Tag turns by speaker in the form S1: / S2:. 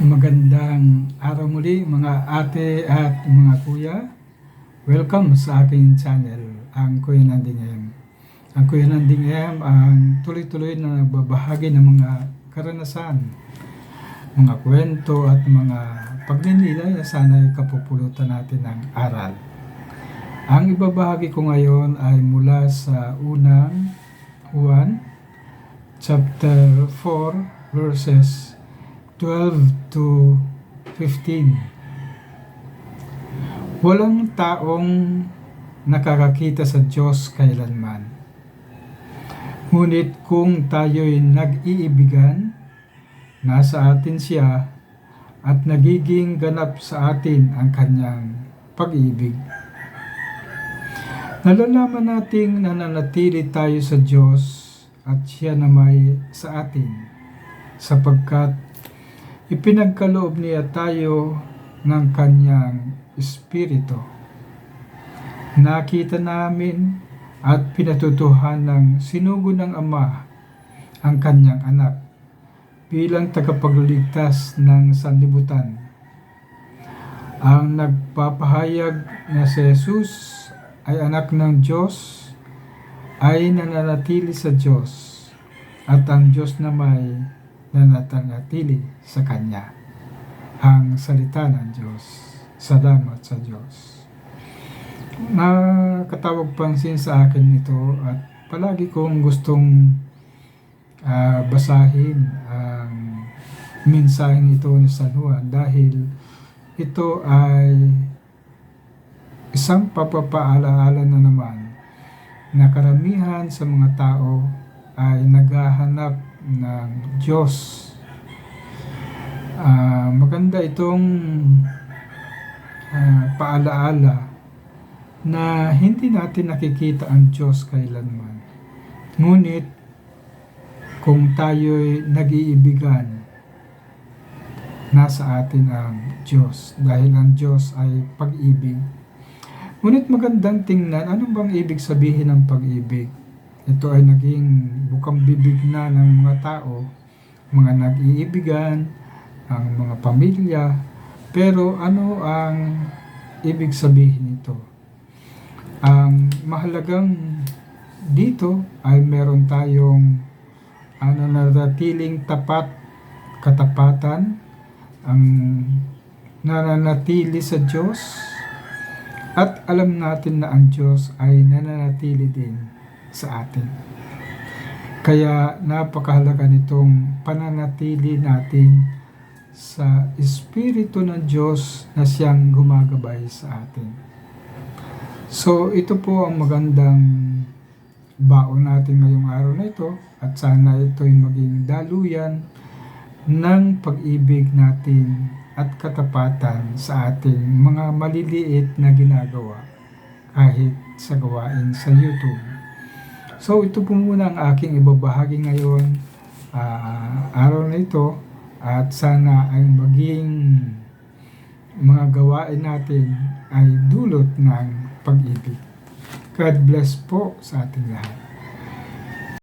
S1: Magandang araw muli mga ate at mga kuya. Welcome sa aking channel, ang Kuya Nanding M. Ang Kuya Nanding M ang tuloy-tuloy na nagbabahagi ng mga karanasan, mga kwento at mga pagninilay na sana'y kapupulutan natin ng aral. Ang ibabahagi ko ngayon ay mula sa unang Juan, chapter 4, verses 12 to 15. Walang taong nakakakita sa Diyos kailanman. Ngunit kung tayo'y nag-iibigan, nasa atin siya at nagiging ganap sa atin ang kanyang pag-ibig. Nalalaman nating nananatili tayo sa Diyos at siya na may sa atin sapagkat ipinagkaloob niya tayo ng kanyang espiritu. Nakita namin at pinatutuhan ng sinugo ng Ama ang kanyang anak bilang tagapagligtas ng sanlibutan. Ang nagpapahayag na si Jesus ay anak ng Diyos ay nananatili sa Diyos at ang Diyos na may nananatili sa Kanya. Ang salita ng Diyos. Salamat sa Diyos. Nakatawag pansin sa akin ito at palagi kong gustong ah, basahin ang mensaheng ito ni San Juan dahil ito ay isang papapaalaala na naman na karamihan sa mga tao ay naghahanap ng Diyos. Ah, maganda itong ah, paalaala na hindi natin nakikita ang Diyos kailanman. Ngunit kung tayo'y nag-iibigan, nasa atin ang Diyos dahil ang Diyos ay pag-ibig. Ngunit magandang tingnan, ano bang ibig sabihin ng pag-ibig? Ito ay naging bukang bibig na ng mga tao, mga nag-iibigan, ang mga pamilya, pero ano ang ibig sabihin nito? Ang mahalagang dito ay meron tayong ano nanatiling tapat, katapatan, ang nananatili sa Diyos, at alam natin na ang Diyos ay nananatili din sa atin. Kaya napakahalaga nitong pananatili natin sa Espiritu ng Diyos na siyang gumagabay sa atin. So ito po ang magandang baon natin ngayong araw na ito at sana ito'y maging daluyan ng pag-ibig natin at katapatan sa ating mga maliliit na ginagawa kahit sa gawain sa YouTube. So ito po muna ang aking ibabahagi ngayon ah, araw na ito at sana ay maging mga gawain natin ay dulot ng pag-ibig. God bless po sa ating lahat.